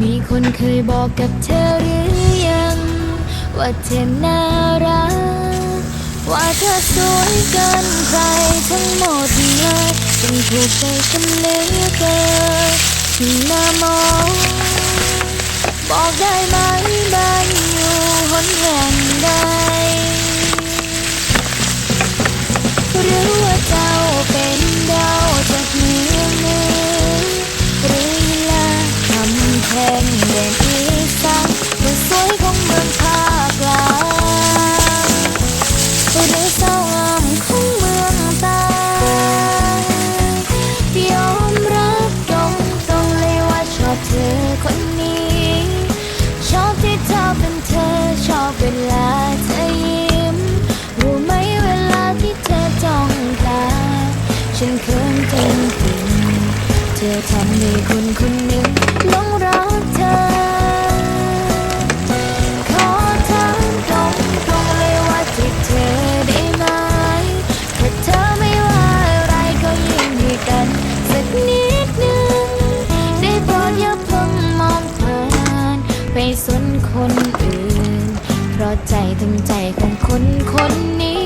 มีคนเคยบอกกับเธอหรือยัง ว่าเธอน่ารัก ว่าเธอสวยเกินใครทั้งหมดเลยจนถูกใจฉันเหลือเกินที่น่ามอง บอกได้ไหมบ้านอยู่หนแห่งใดหรือ คนนี้ ชอบที่เธอเป็นเธอ ชอบเวลาเธอยิ้ม รู้ไหมเวลาที่เธอจ้องตา ฉันเคินจริงจริงๆเธอทำให้คนคนนี้ สนคนอื่น เพราะใจถึงใจของคนคนนี้